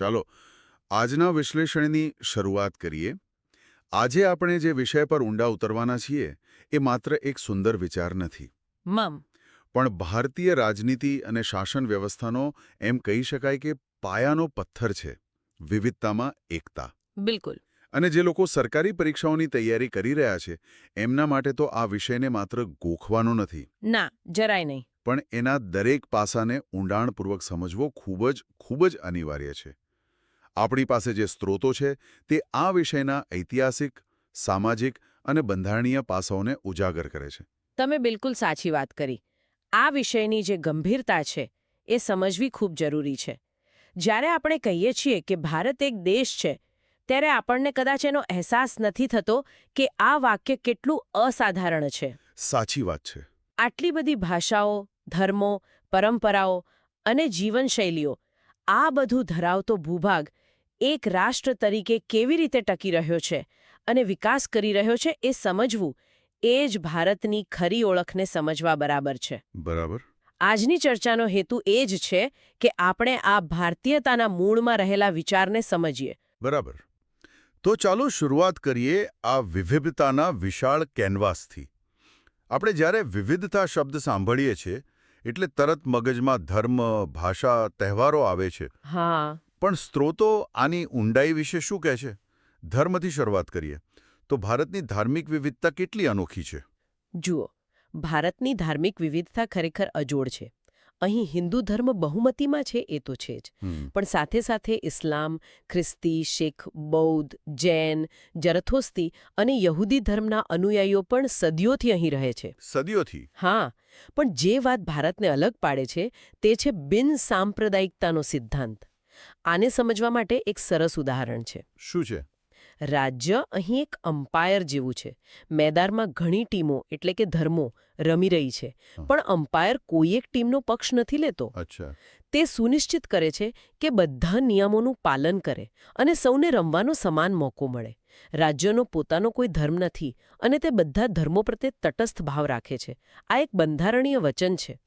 ચાલો આજના વિશ્લેષણની શરૂઆત કરીએ. આજે આપણે જે વિષય પર ઊંડા ઉતરવાના છીએ એ માત્ર એક સુંદર વિચાર નથી. મમ. પણ ભારતીય રાજનીતિ અને શાસન વ્યવસ્થાનો એમ કહી શકાય કે પાયાનો પથ્થર છે વિવિધતામાં એકતા. બિલકુલ. અને જે લોકો સરકારી પરીક્ષાઓની તૈયારી કરી રહ્યા છે એમના માટે તો આ વિષયને માત્ર ગોખવાનો નથી. ના જરાય નહીં. પણ એના દરેક પાસાને ઊંડાણપૂર્વક સમજવો ખૂબ જ ખૂબ જ અનિવાર્ય છે. આપણી પાસે જે સ્ત્રોતો છે તે આ વિષયના ઐતિહાસિક સામાજિક અને બંધારણીય પાસાઓને ઉજાગર કરે છે. તમે બિલકુલ સાચી વાત કરી. આ વિષયની જે ગંભીરતા છે એ સમજવી ખૂબ જરૂરી છે. જ્યારે આપણે કહીએ છીએ કે ભારત એક દેશ છે ત્યારે આપણને કદાચ એનો અહેસાસ નથી થતો કે આ વાક્ય કેટલું અસાધારણ છે. સાચી વાત છે. આટલી બધી ભાષાઓ ધર્મો પરંપરાઓ અને જીવનશૈલીઓ આ બધું ધરાવતો ભૂભાગ એક રાષ્ટ્ર તરીકે કેવી રીતે ટકી રહ્યો છે અને વિકાસ કરી રહ્યો છે એ સમજવું એ જ ભારતની ખરી ઓળખને સમજવા બરાબર છે. બરાબર. આજની ચર્ચાનો હેતુ એ જ છે કે આપણે આ ભારતીયતાના મૂળમાં રહેલા વિચારને સમજીએ. બરાબર. તો ચાલો શરૂઆત કરીએ આ વિવિધતાના વિશાળ કેનવાસથી. આપણે જ્યારે વિવિધતા શબ્દ સાંભળીએ છીએ એટલે તરત મગજમાં ધર્મ ભાષા તહેવારો આવે છે. હા. પણ સ્ત્રોતો આની ઊંડાઈ વિશે શું કહે છે? ધર્મથી શરૂઆત કરીએ. તો ભારતની ધાર્મિક વિવિધતા કેટલી અનોખી છે? જુઓ ભારતની ધાર્મિક વિવિધતા ખરેખર અજોડ છે. અહીં હિન્દુ ધર્મ બહુમતીમાં છે એ તો છે જ. પણ સાથે સાથે ઇસ્લામ ખ્રિસ્તી શીખ બૌદ્ધ જૈન જરથોસ્તી અને યહૂદી ધર્મના અનુયાયીઓ પણ સદીઓથી અહીં રહે છે. સદીઓથી? હા પણ જે વાત ભારતને અલગ પાડે છે તે છે બિન સાંપ્રદાયિકતાનો સિદ્ધાંત. આને સમજવા માટે એક સરસ ઉદાહરણ છે. શું છે? રાજ્ય અહીં એક અમ્પાયર જેવું છે. મેદાનમાં ઘણી ટીમો એટલે કે ધર્મો રમી રહી છે. પણ અમ્પાયર કોઈ એક ટીમનો પક્ષ નથી લેતો. અચ્છા. તે સુનિશ્ચિત કરે છે કે બધા નિયમોનું પાલન કરે અને સૌને રમવાનો સમાન મોકો મળે. રાજ્યનો પોતાનો કોઈ ધર્મ નથી અને તે બધા ધર્મો પ્રત્યે તટસ્થ ભાવ રાખે છે. આ એક બંધારણીય વચન છે.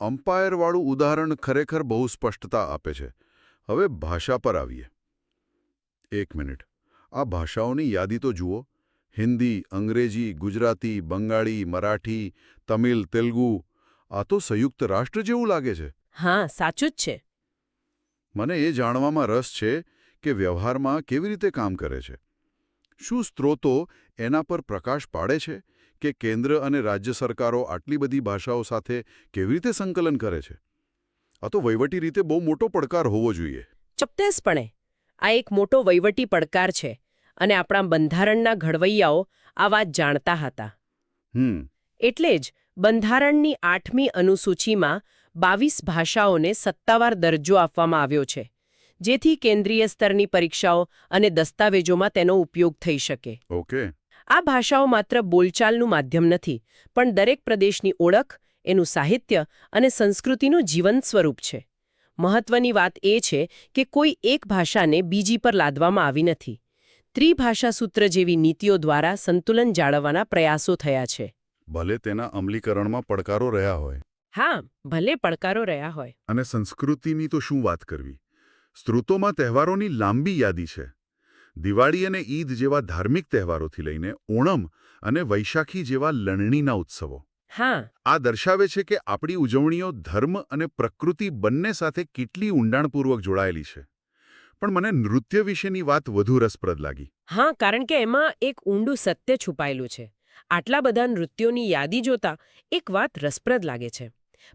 અમ્પાયરવાળું ઉદાહરણ ખરેખર બહુ સ્પષ્ટતા આપે છે. હવે ભાષા પર આવીએ. એક મિનિટ. આ ભાષાઓની યાદી તો જુઓ. હિન્દી અંગ્રેજી ગુજરાતી બંગાળી મરાઠી તમિલ તેલુગુ. આ તો સંયુક્ત રાષ્ટ્ર જેવું લાગે છે. હા સાચું જ છે. મને એ જાણવામાં રસ છે કે વ્યવહારમાં કેવી રીતે કામ કરે છે. શું સ્ત્રોતો એના પર પ્રકાશ પાડે છે કે કેન્દ્ર અને રાજ્ય સરકારો આટલી બધી ભાષાઓ સાથે કેવી રીતે સંકલન કરે છે? આ તો વહીવટી રીતે બહુ મોટો પડકાર હોવો જોઈએ. ચોક્કસપણે. આ એક મોટો વહીવટી પડકાર છે અને આપણા બંધારણના ઘડવૈયાઓ આ વાત જાણતા હતા. હમ. એટલે જ બંધારણની આઠમી અનુસૂચિમાં બાવીસ ભાષાઓને સત્તાવાર દરજ્જો આપવામાં આવ્યો છે જેથી કેન્દ્રીય સ્તરની પરીક્ષાઓ અને દસ્તાવેજોમાં તેનો ઉપયોગ થઈ શકે. ઓકે. આ ભાષાઓ માત્ર બોલચાલનું માધ્યમ નથી પણ દરેક પ્રદેશની ઓળખ એનું સાહિત્ય અને સંસ્કૃતિનું જીવંત સ્વરૂપ છે. મહત્વની વાત એ છે કે કોઈ એક ભાષાને બીજી પર લાદવામાં આવી નથી. ત્રિભાષા સૂત્ર જેવી નીતિઓ દ્વારા સંતુલન જાળવવાના પ્રયાસો થયા છે. ભલે તેના અમલીકરણમાં પડકારો રહ્યા હોય. હા ભલે પડકારો રહ્યા હોય. અને સંસ્કૃતિની તો શું વાત કરવી? સ્ત્રોતોમાં તહેવારોની લાંબી યાદી છે. દિવાળી અને ઈદ જેવા ધાર્મિક તહેવારોથી લઈને ઓણમ અને વૈશાખી જેવા લણણીના ઉત્સવો. હા. આ દર્શાવે છે કે આપણી ઉજવણીઓ ધર્મ અને પ્રકૃતિ બંને સાથે કેટલી ઊંડાણપૂર્વક જોડાયેલી છે. પણ મને નૃત્ય વિશેની વાત વધુ રસપ્રદ લાગી. હા કારણ કે એમાં એક ઊંડું સત્ય છુપાયેલું છે. આટલા બધા નૃત્યોની યાદી જોતા એક વાત રસપ્રદ લાગે છે.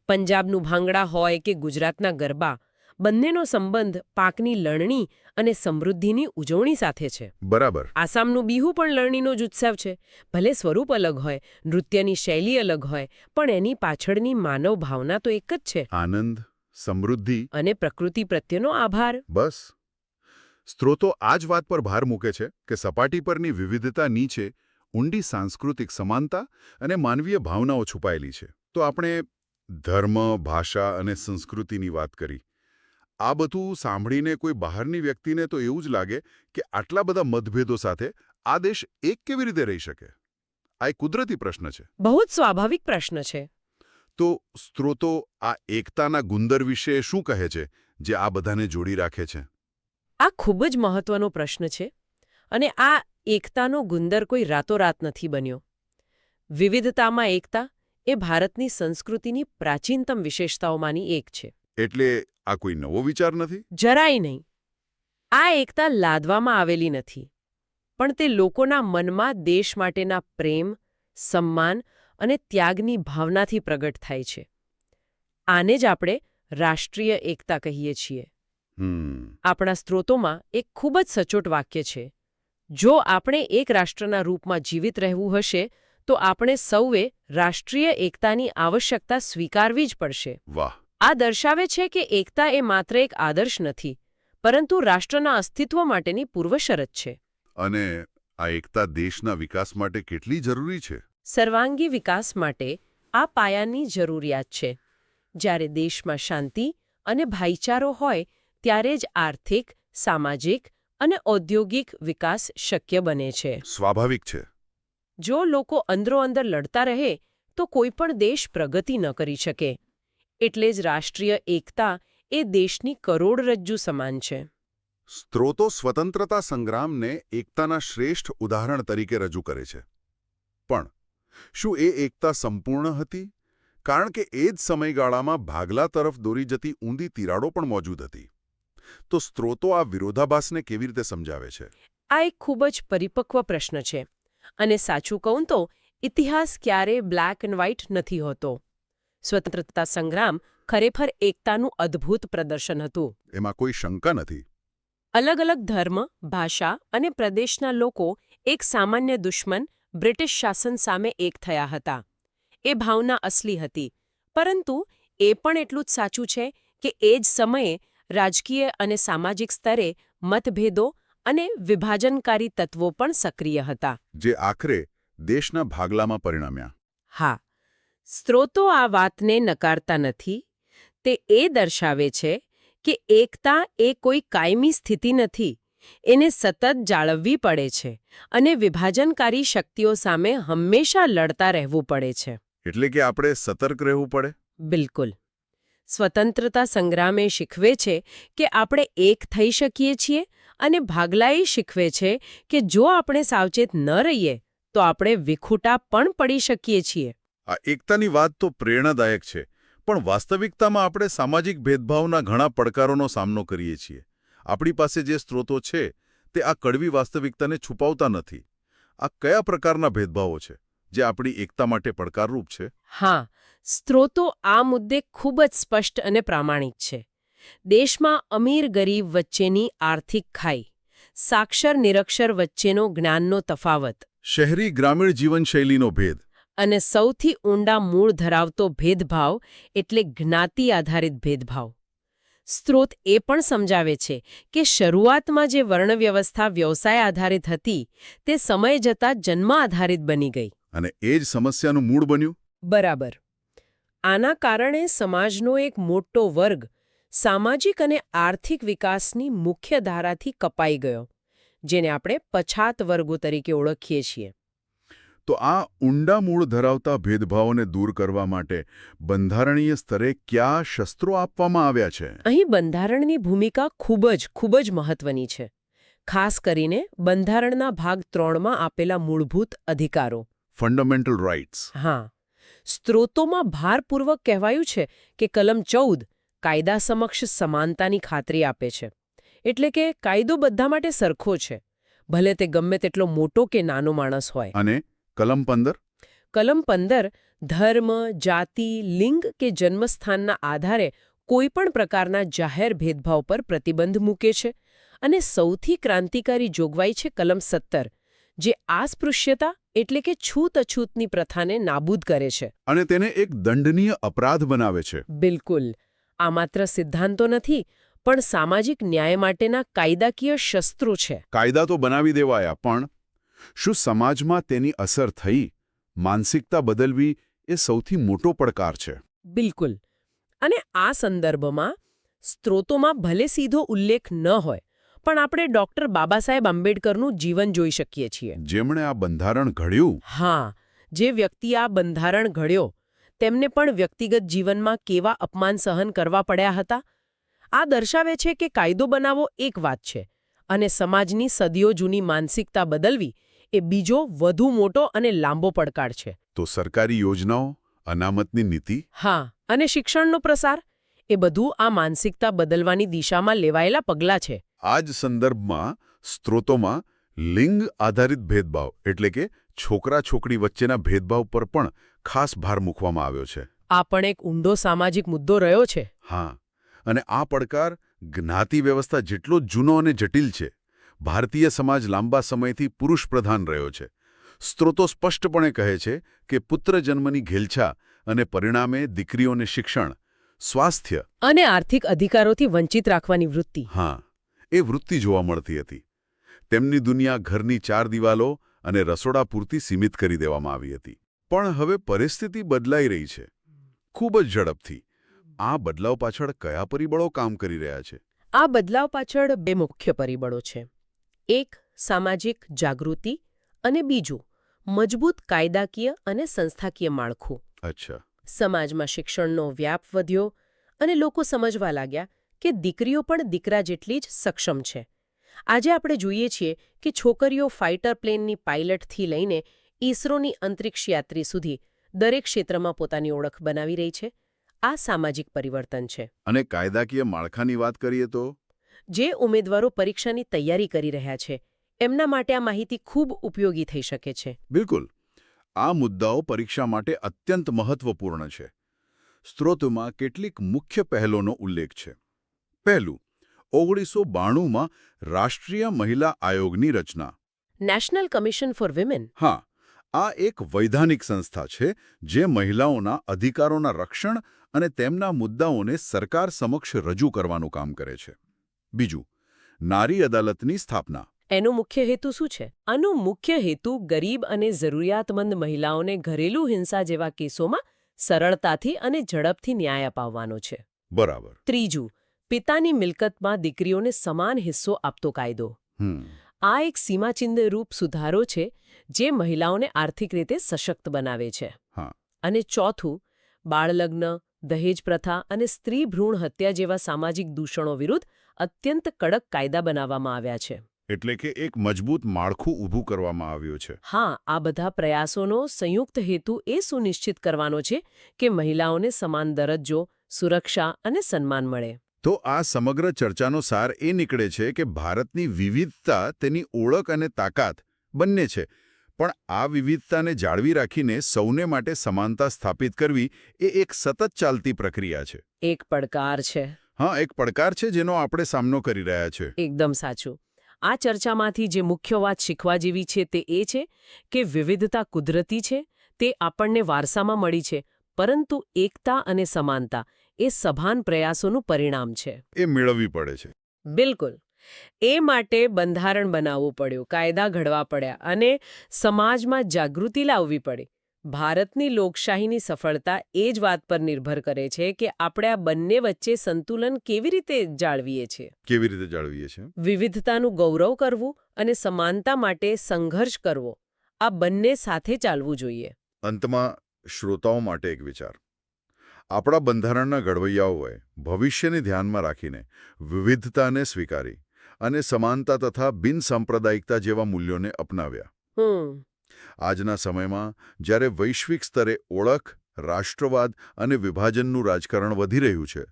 પંજાબનું ભાંગડા હોય કે ગુજરાતના ગરબા બંનેનો સંબંધ પાકની લણણી અને સમૃદ્ધિની ઉજવણી સાથે છે. બરાબર. આસામનું બિહુ પણ લણણીનો જ ઉત્સવ છે. ભલે સ્વરૂપ અલગ હોય નૃત્યની શૈલી અલગ હોય પણ એની પાછળની માનવ ભાવના તો એક જ છે. આનંદ સમૃદ્ધિ અને પ્રકૃતિ પ્રત્યેનો આભાર. બસ. સ્ત્રોતો આ જ વાત પર ભાર મૂકે છે કે સપાટી પરની વિવિધતા નીચે ઊંડી સાંસ્કૃતિક સમાનતા અને માનવીય ભાવનાઓ છુપાયેલી છે. તો આપણે ધર્મ ભાષા અને સંસ્કૃતિની વાત કરી. આ બધું સાંભળીને કોઈ બહારની વ્યક્તિને તો એવું જ લાગે કે આટલા બધા મતભેદો સાથે આ દેશ એક કેવી રીતે રહી શકે? આ એક કુદરતી પ્રશ્ન છે. બહુ જ સ્વાભાવિક પ્રશ્ન છે. તો સ્ત્રોતો આ એકતાના ગુંદર વિશે શું કહે છે જે આ બધાને જોડી રાખે છે? આ ખૂબ જ મહત્વનો પ્રશ્ન છે અને આ એકતાનો ગુંદર કોઈ રાતોરાત નથી બન્યો. વિવિધતામાં એકતા એ ભારતની સંસ્કૃતિની પ્રાચીનતમ વિશેષતાઓમાંની એક છે. એટલે આ કોઈ નવો વિચાર નથી? જરાય નહીં. આ એકતા લાદવામાં આવેલી નથી. પણ તે લોકોના મનમાં દેશ માટેના પ્રેમ સન્માન અને ત્યાગની ભાવનાથી પ્રગટ થાય છે. આને જ આપણે રાષ્ટ્રીય એકતા કહીએ છીએ. આપણા સ્ત્રોતોમાં એક ખૂબ જ સચોટ વાક્ય છે. જો આપણે એક રાષ્ટ્રના રૂપમાં જીવિત રહેવું હશે તો આપણે સૌએ રાષ્ટ્રીય એકતાની આવશ્યકતા સ્વીકારવી જ પડશે. વાહ. આ દર્શાવે છે કે એકતા એ માત્ર એક આદર્શ નથી પરંતુ રાષ્ટ્રના અસ્તિત્વ માટેની પૂર્વશરત છે. અને આ એકતા દેશના વિકાસ માટે કેટલી જરૂરી છે? સર્વાંગી વિકાસ માટે આ પાયાની જરૂરિયાત છે. જ્યારે દેશમાં શાંતિ અને ભાઈચારો હોય ત્યારે જ આર્થિક સામાજિક અને ઔદ્યોગિક વિકાસ શક્ય બને છે. સ્વાભાવિક છે. જો લોકો અંદરોઅંદર લડતા રહે તો કોઈ પણ દેશ પ્રગતિ ન કરી શકે. એટલે જ રાષ્ટ્રીય એકતા એ દેશની કરોડરજ્જુ સમાન છે. સ્ત્રોતો સ્વતંત્રતા સંગ્રામને એકતાના શ્રેષ્ઠ ઉદાહરણ તરીકે રજૂ કરે છે. પણ શું એ એકતા સંપૂર્ણ હતી? કારણ કે એ જ સમયગાળામાં ભાગલા તરફ દોરી જતી ઊંધી તિરાડો પણ મોજૂદ હતી. તો સ્ત્રોતો આ વિરોધાભાસને કેવી રીતે સમજાવે છે? આ એક ખૂબ જ પરિપક્વ પ્રશ્ન છે. અને સાચું કહું તો ઇતિહાસ ક્યારે બ્લેક એન્ડ વ્હાઇટ નથી હોતો. સ્વતંત્રતા સંગ્રામ ખરેખર એકતાનું અદ્ભુત પ્રદર્શન હતું. એમાં કોઈ શંકા નથી. અલગ અલગ ધર્મ ભાષા અને પ્રદેશના લોકો એક સામાન્ય દુશ્મન બ્રિટિશ શાસન સામે એક થયા હતા. એ ભાવના અસલી હતી. પરંતુ એ પણ એટલું જ સાચું છે કે એ જ સમયે રાજકીય અને સામાજિક સ્તરે મતભેદો અને વિભાજનકારી તત્વો પણ સક્રિય હતા. જે આખરે દેશના ભાગલામાં પરિણમ્યા. હા. સ્ત્રોતો આ વાતને નકારતા નથી તે એ દર્શાવે છે કે એકતા એ કોઈ કાયમી સ્થિતિ નથી એને સતત જાળવવી પડે છે અને વિભાજનકારી શક્તિઓ સામે હંમેશા લડતા રહેવું પડે છે. એટલે કે આપણે સતર્ક રહેવું પડે? બિલકુલ. સ્વતંત્રતા સંગ્રામે શીખવે છે કે આપણે એક થઈ શકીએ છીએ અને ભાગલાએ શીખવે છે કે જો આપણે સાવચેત ન રહીએ તો આપણે વિખૂટા પણ પડી શકીએ છીએ. આ એકતાની વાત તો પ્રેરણાદાયક છે પણ વાસ્તવિકતામાં આપણે સામાજિક ભેદભાવના ઘણા પડકારોનો સામનો કરીએ છીએ. આપણી પાસે જે સ્ત્રોતો છે તે આ કડવી વાસ્તવિકતાને છુપાવતા નથી. આ કયા પ્રકારના ભેદભાવો છે જે આપણી એકતા માટે પડકારરૂપ છે? હા સ્ત્રોતો આ મુદ્દે ખૂબ જ સ્પષ્ટ અને પ્રામાણિક છે. દેશમાં અમીર ગરીબ વચ્ચેની આર્થિક ખાઈ સાક્ષર નિરક્ષર વચ્ચેનો જ્ઞાનનો તફાવત. શહેરી ગ્રામીણ જીવનશૈલીનો ભેદ. અને સૌથી ઊંડા મૂળ ધરાવતો ભેદભાવ એટલે જ્ઞાતિ આધારિત ભેદભાવ. સ્ત્રોત એ પણ સમજાવે છે કે શરૂઆતમાં જે વર્ણવ્યવસ્થા વ્યવસાય આધારિત હતી તે સમય જતાં જન્મ આધારિત બની ગઈ. અને એ જ સમસ્યાનું મૂળ બન્યું? બરાબર. આના કારણે સમાજનો એક મોટો વર્ગ સામાજિક અને આર્થિક વિકાસની મુખ્ય ધારાથી કપાઈ ગયો જેને આપણે પછાત વર્ગો તરીકે ઓળખીએ છીએ. તો આ ઊંડા મૂળ ધરાવતા ભેદભાવોને દૂર કરવા માટે બંધારણીય સ્તરે કયા શસ્ત્રો આપવામાં આવ્યા છે? અહીં બંધારણની ભૂમિકા ખૂબ જ ખૂબ જ મહત્વની છે. ખાસ કરીને બંધારણના ભાગ ત્રણમાં આપેલા મૂળભૂત અધિકારો. ફંડામેન્ટલ રાઇટ્સ હા. સ્ત્રોતોમાં ભારપૂર્વક કહેવાયું છે કે કલમ ચૌદ કાયદા સમક્ષ સમાનતાની ખાતરી આપે છે. એટલે કે કાયદો બધા માટે સરખો છે. ભલે તે ગમે તેટલો મોટો કે નાનો માણસ હોય. અને કલમ પંદર? કલમ પંદર ધર્મ જાતિ લિંગ કે જન્મસ્થાનના આધારે કોઈપણ પ્રકારના જાહેર ભેદભાવ પર પ્રતિબંધ મૂકે છે અને સૌથી ક્રાંતિકારી જોગવાઈ છે કલમ સત્તર જે આસ્પૃશ્યતા એટલે કે છૂત અછૂતની પ્રથાને નાબૂદ કરે છે. અને તેને એક દંડનીય અપરાધ બનાવે છે. બિલકુલ. આ માત્ર સિદ્ધાંતો નથી પણ સામાજિક ન્યાય માટેના કાયદાકીય શસ્ત્રો છે. કાયદા તો બનાવી દેવાયા પણ શું સમાજમાં તેની અસર થઈ? માનસિકતા બદલવી એ સૌથી મોટો પડકાર છે. બિલકુલ. અને આ સંદર્ભમાં સ્ત્રોતોમાં ભલે સીધો ઉલ્લેખ ન હોય પણ આપણે ડોક્ટર બાબા સાહેબ આંબેડકરનું જીવન જોઈ શકીએ છીએ. જેમણે આ બંધારણ ઘડ્યું. હા જે વ્યક્તિ આ બંધારણ ઘડ્યો તેમને પણ વ્યક્તિગત જીવનમાં કેવા અપમાન સહન કરવા પડ્યા હતા? આ દર્શાવે છે કે કાયદો બનાવવો એક વાત છે અને સમાજની સદીઓ જૂની માનસિકતા બદલવી એ બીજો વધુ મોટો અને લાંબો પડકાર છે. તો સરકારી યોજનાઓ અનામતની નીતિ? હા અને શિક્ષણનો પ્રસાર? એ બધું આ માનસિકતા બદલવાની દિશામાં લેવાયેલા પગલાં છે. આ જ સંદર્ભમાં સ્ત્રોતોમાં લિંગ આધારિત ભેદભાવ એટલે કે છોકરા છોકરી વચ્ચેના ભેદભાવ પર પણ ખાસ ભાર મૂકવામાં આવ્યો છે. આ પણ એક ઊંડો સામાજિક મુદ્દો રહ્યો છે. હા અને આ પડકાર જ્ઞાતિ વ્યવસ્થા જેટલો જૂનો અને જટિલ છે ભારતીય સમાજ લાંબા સમયથી પુરુષ પ્રધાન રહ્યો છે. સ્ત્રોતો સ્પષ્ટપણે કહે છે કે પુત્ર જન્મની ઘેલછા અને પરિણામે દીકરીઓને શિક્ષણ સ્વાસ્થ્ય અને આર્થિક અધિકારોથી વંચિત રાખવાની વૃત્તિ. હા એ વૃત્તિ જોવા મળતી હતી. તેમની દુનિયા ઘરની ચાર દિવાલો અને રસોડા પૂરતી સીમિત કરી દેવામાં આવી હતી. પણ હવે પરિસ્થિતિ બદલાઈ રહી છે. ખૂબ જ ઝડપથી. આ બદલાવ પાછળ કયા પરિબળો કામ કરી રહ્યા છે? આ બદલાવ પાછળ બે મુખ્ય પરિબળો છે. એક સામાજિક જાગૃતિ અને બીજું મજબૂત કાયદાકીય અને સંસ્થાકીય માળખું. અચ્છા. સમાજમાં શિક્ષણનો વ્યાપ વધ્યો અને લોકો સમજવા લાગ્યા કે દીકરીઓ પણ દીકરા જેટલી જ સક્ષમ છે. આજે આપણે જોઈએ છીએ કે છોકરીઓ ફાઇટર પ્લેનની પાયલટથી લઈને ઈસરોની અંતરિક્ષ યાત્રી સુધી દરેક ક્ષેત્રમાં પોતાની ઓળખ બનાવી રહી છે. આ સામાજિક પરિવર્તન છે. અને કાયદાકીય માળખાની વાત કરીએ તો? જે ઉમેદવારો પરીક્ષાની તૈયારી કરી રહ્યા છે એમના માટે આ માહિતી ખૂબ ઉપયોગી થઈ શકે છે. બિલકુલ. આ મુદ્દાઓ પરીક્ષા માટે અત્યંત મહત્વપૂર્ણ છે. સ્ત્રોતમાં કેટલીક મુખ્ય પહેલોનો ઉલ્લેખ છે. પહેલું ઓગણીસો બાણુંમાં રાષ્ટ્રીય મહિલા આયોગની રચના. National Commission for Women? હા આ એક વૈધાનિક સંસ્થા છે જે મહિલાઓના અધિકારોના રક્ષણ અને તેમના મુદ્દાઓને સરકાર સમક્ષ રજૂ કરવાનું કામ કરે છે. બીજું નારી અદાલતની સ્થાપના. એનો મુખ્ય હેતુ શું છે? આનો મુખ્ય હેતુ ગરીબ અને જરૂરિયાતમંદ મહિલાઓને ઘરેલું હિંસા જેવા કેસોમાં સરળતાથી અને ઝડપથી ન્યાય અપાવવાનો છે. બરાબર. ત્રીજું પિતાની મિલકતમાં દીકરીઓને સમાન હિસ્સો આપતો કાયદો. આ એક સીમાચિહ્ન રૂપ સુધારો છે જે મહિલાઓને આર્થિક રીતે સશક્ત બનાવે છે. અને ચોથું બાળલગ્ન દહેજ પ્રથા અને સ્ત્રી ભ્રૂણ હત્યા જેવા સામાજિક દૂષણો વિરુદ્ધ અત્યંત કડક કાયદા બનાવવામાં આવ્યા છે. એટલે કે એક મજબૂત માળખું ઊભું કરવામાં આવ્યું છે. હા આ બધા પ્રયાસોનો સંયુક્ત હેતુ એ સુનિશ્ચિત કરવાનો છે કે મહિલાઓને સમાન દરજ્જો સુરક્ષા અને સન્માન મળે. તો આ સમગ્ર ચર્ચાનો સાર એ નીકળે છે કે ભારતની વિવિધતા તેની ઓળખ અને તાકાત બંને છે. પણ આ વિવિધતાને જાળવી રાખીને સૌને માટે સમાનતા સ્થાપિત કરવી એ એક સતત ચાલતી પ્રક્રિયા છે. એક પડકાર છે. હા એક પડકાર છે જેનો આપણે સામનો કરી રહ્યા છે. એકદમ સાચું. આ ચર્ચામાંથી જે મુખ્ય વાત શીખવા જેવી છે તે એ છે કે વિવિધતા કુદરતી છે તે આપણને વારસામાં મળી છે પરંતુ એકતા અને સમાનતા એ સભાન પ્રયાસોનું પરિણામ છે. એ મેળવવી પડે છે. બિલકુલ. એ માટે બંધારણ બનાવવું પડ્યું કાયદા ઘડવા પડ્યા અને સમાજમાં જાગૃતિ લાવવી પડી. ભારતની લોકશાહીની સફળતા એ જ વાત પર નિર્ભર કરે છે કે આપણે આ બંને વચ્ચે સંતુલન કેવી રીતે જાળવીએ છીએ. કેવી રીતે જાળવીએ છીએ? વિવિધતાનું ગૌરવ કરવું અને સમાનતા માટે સંઘર્ષ કરવો આ બંને સાથે ચાલવું જોઈએ. અંતમાં શ્રોતાઓ માટે એક વિચાર. આપણા બંધારણના ઘડવૈયાઓએ ભવિષ્યને ધ્યાનમાં રાખીને વિવિધતાને સ્વીકારી. અને સમાનતા તથા બિનસાંપ્રદાયિકતા જેવા મૂલ્યોને અપનાવ્યા. આજના સમયમાં જ્યારે વૈશ્વિક સ્તરે ઓળખ રાષ્ટ્રવાદ અને વિભાજનનું રાજકારણ વધી રહ્યું છે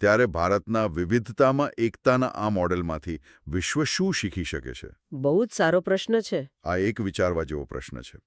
ત્યારે ભારતના વિવિધતામાં એકતાના આ મોડેલમાંથી વિશ્વ શું શીખી શકે છે? બહુ જ સારો પ્રશ્ન છે. આ એક વિચારવા જેવો પ્રશ્ન છે.